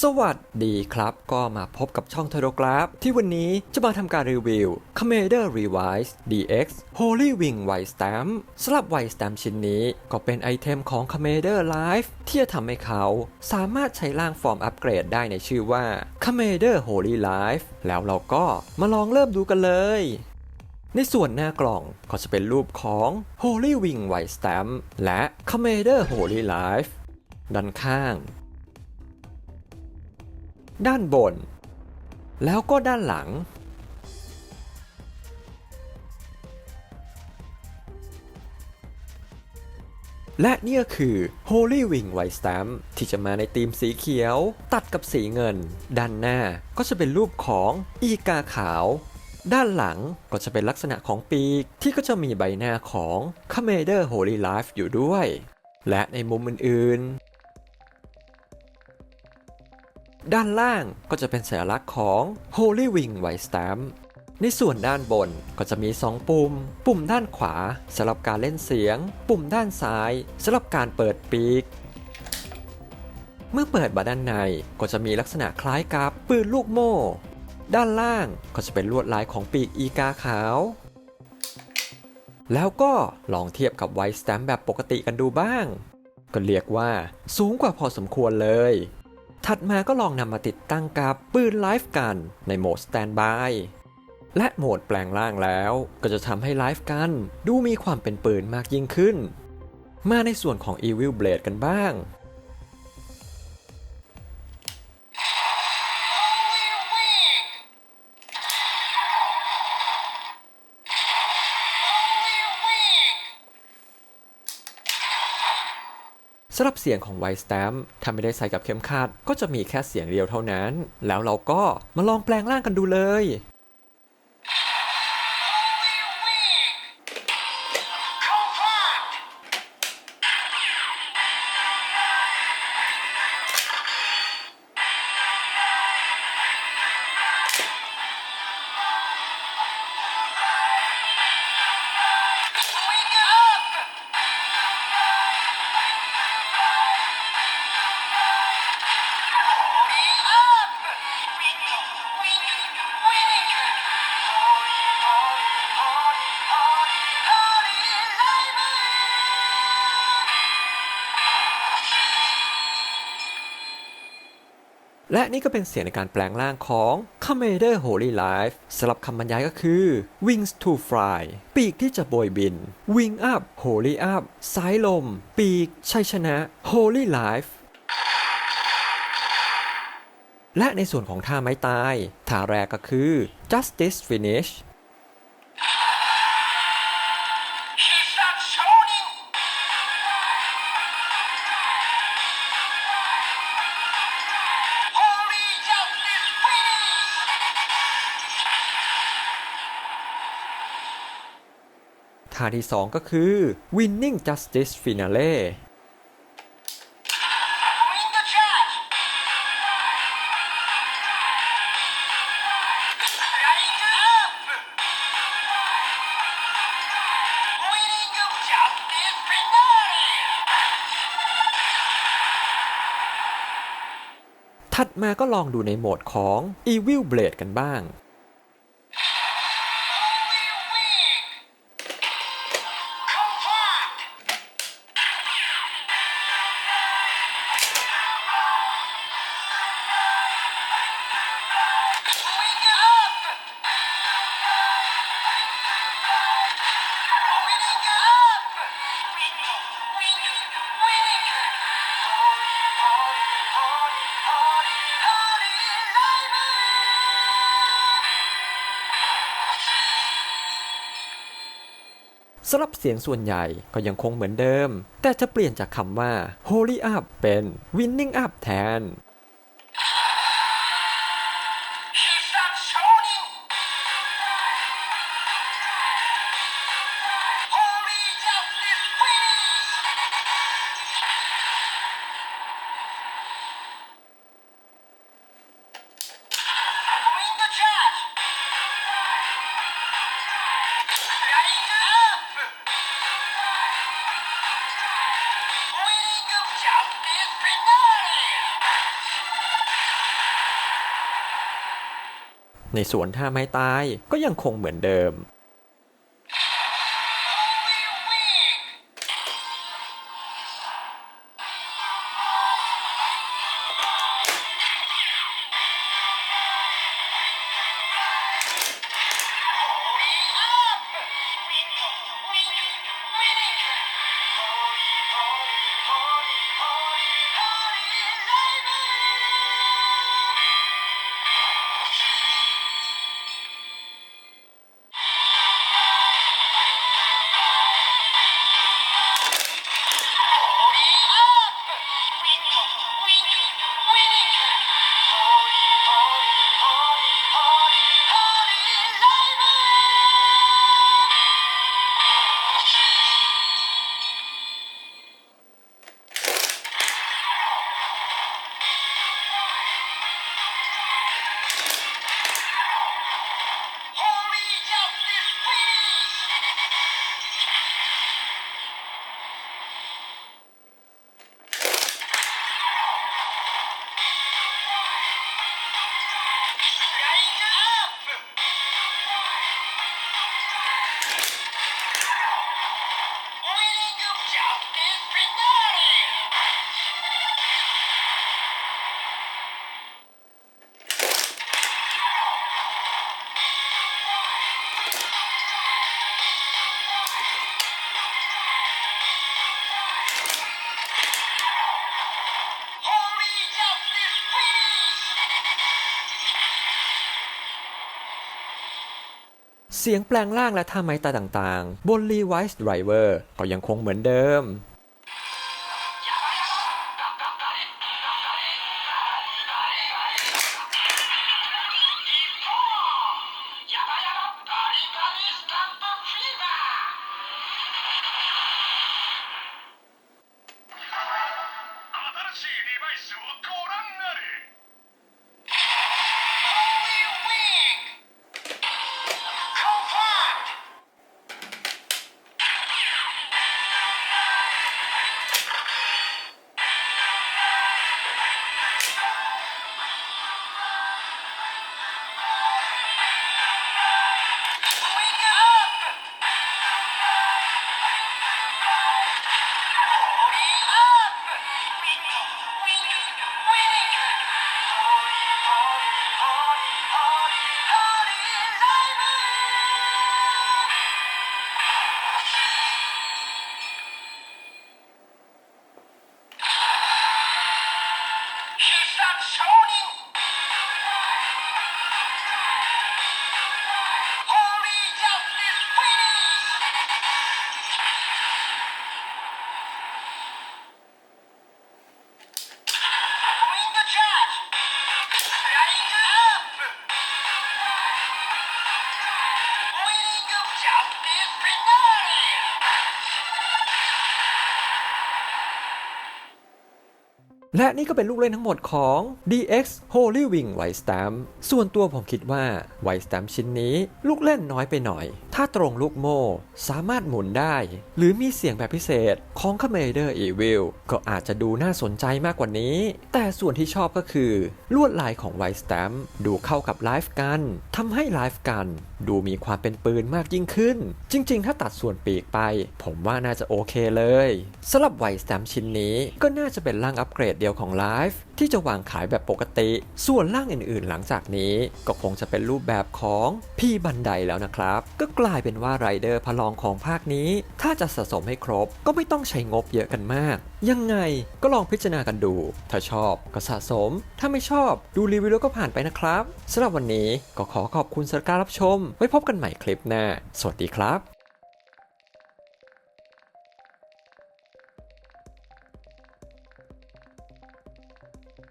สวัสดีครับ ก็มาพบกับช่องเทโรกราฟ ที่วันนี้จะมาทำการรีวิว Commander Revise DX Holy Wing White Stamp สำหรับ White Stamp ชิ้นนี้ก็เป็นไอเทมของ Commander Life ที่จะทำให้เขาสามารถใช้ร่างฟอร์มอัปเกรดได้ในชื่อว่า Commander Holy Life แล้วเราก็มาลองเริ่มดูกันเลยในส่วนหน้ากล่องก็จะเป็นรูปของ Holy Wing White Stamp และ Commander Holy Life ด้านข้าง ด้านบน แล้วก็ด้านหลัง และนี่ก็คือ Holy Wing White Stamp ที่จะมาในธีมสีเขียว ตัดกับสีเงิน ด้านหน้าก็จะเป็นรูปของอีกาขาว ด้านหลังก็จะเป็นลักษณะของปีก ที่ก็จะมีใบหน้าของ Commander Holy Life อยู่ด้วย และในมุมอื่นๆ ด้านล่างก็จะเป็นสัญลักษณ์ของ Holy Wing White Stamp ในส่วนด้านบนก็จะมี 2 ปุ่ม ปุ่มด้านขวาสำหรับการเล่นเสียง ปุ่มด้านซ้ายสำหรับการเปิดปีก เมื่อเปิดมาด้านในก็จะมีลักษณะคล้ายกับปืนลูกโม่ ด้านล่างก็จะเป็นลวดลายของปีกอีกาขาว แล้วก็ลองเทียบกับไวสแตมแบบปกติกันดูบ้าง ก็เรียกว่าสูงกว่าพอสมควรเลย ถัดมาก็ลองนำมาติดตั้งกับปืนไลฟ์กันในโหมดสแตนบายและโหมดแปลงร่างแล้วก็จะทำให้ไลฟ์กันดูมีความเป็นปืนมากยิ่งขึ้น มาในส่วนของ Evil Blade กันบ้าง สำหรับเสียงของไวสแตมถ้าไม่ได้ใส่กับเข็มขัดก็จะมีแค่เสียงเดียวเท่านั้น แล้วเราก็มาลองแปลงร่างกันดูเลย และนี่ก็เป็นเสียงในการแปลงร่างของ Commander Holy Life สำหรับคำบรรยายก็คือ Wings to Fly ปีกที่จะโบยบิน Wing Up Holy Up สายลม ปีก ชัยชนะ Holy Life และในส่วนของท่าไม้ตาย ท่าแรกก็คือ Justice Finish าที่ 2 ก็คือ Winning Justice Finale ถัดมาก็ลองดูในโหมดของ Evil Blade กันบ้าง สำหรับเสียงส่วนใหญ่ก็ยังคงเหมือนเดิม แต่จะเปลี่ยนจากคำว่า Holy Up เป็น Winning Up แทน ในสวนท่าไม้ตายก็ยังคงเหมือนเดิม เสียงแปลงร่างและท่าไม้ตาต่างๆ บน Levi's Driver ก็ยังคงเหมือนเดิม และนี่ก็เป็นลูกเล่นทั้งหมดของ DX Holy Wing White Stamp ส่วนตัวผมคิดว่า White Stamp ชิ้นนี้ลูกเล่นน้อยไปหน่อย ถ้าตรงลูกโม่ สามารถหมุนได้ หรือมีเสียงแบบพิเศษของ Commander Evil ก็อาจจะดูน่าสนใจมากกว่านี้ แต่ส่วนที่ชอบก็คือ ลวดลายของ White Stamp ดูเข้ากับ Life Gun ทำให้ Life Gun ดูมีความเป็นปืนมากยิ่งขึ้น จริง ๆ ถ้าตัดส่วนปีกไป ผมว่าน่าจะโอเคเลยสำหรับ White Stamp ชิ้นนี้ก็น่าจะเป็นร่างอัปเกรดเดียวของ Life ที่จะวางขายแบบปกติ ส่วนร่างอื่นๆ หลังจากนี้ก็คงจะเป็นรูปแบบของพี่บันไดแล้วนะครับ ก็กลายเป็นว่าไรเดอร์พลองของภาคนี้ ถ้าจะสะสมให้ครบก็ไม่ต้องใช้งบเยอะกันมาก ยังไงก็ลองพิจารณากันดู ถ้าชอบก็สะสม ถ้าไม่ชอบดูรีวิวแล้วก็ผ่านไปนะครับสำหรับวันนี้ก็ขอขอบคุณสำหรับการรับชม ไว้พบกันใหม่คลิปหน้า สวัสดีครับ